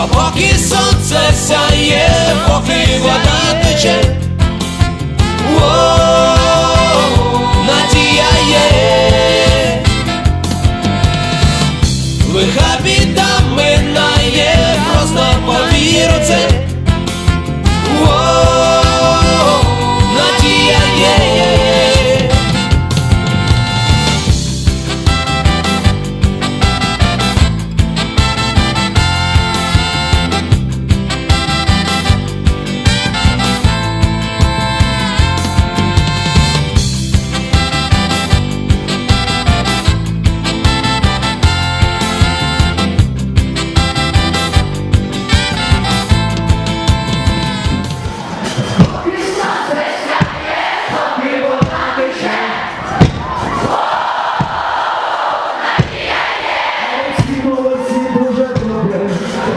допоки сонце сяє, поки вода тече. О, надія є. Лиха біда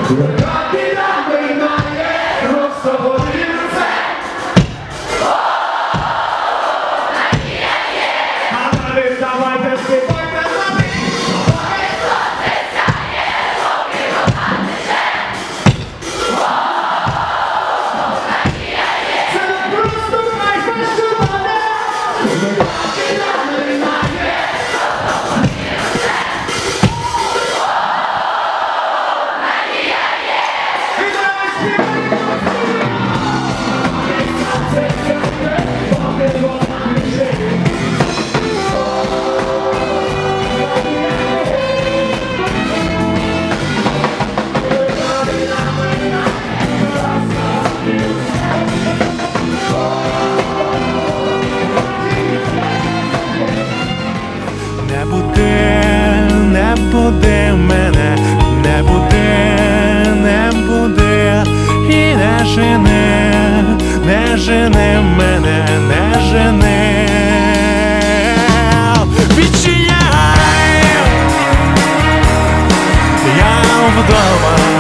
그런 Не буде, не буде мене, не буде, не буде і не жене, не жене мене, не жене. Відчиняй, вдома.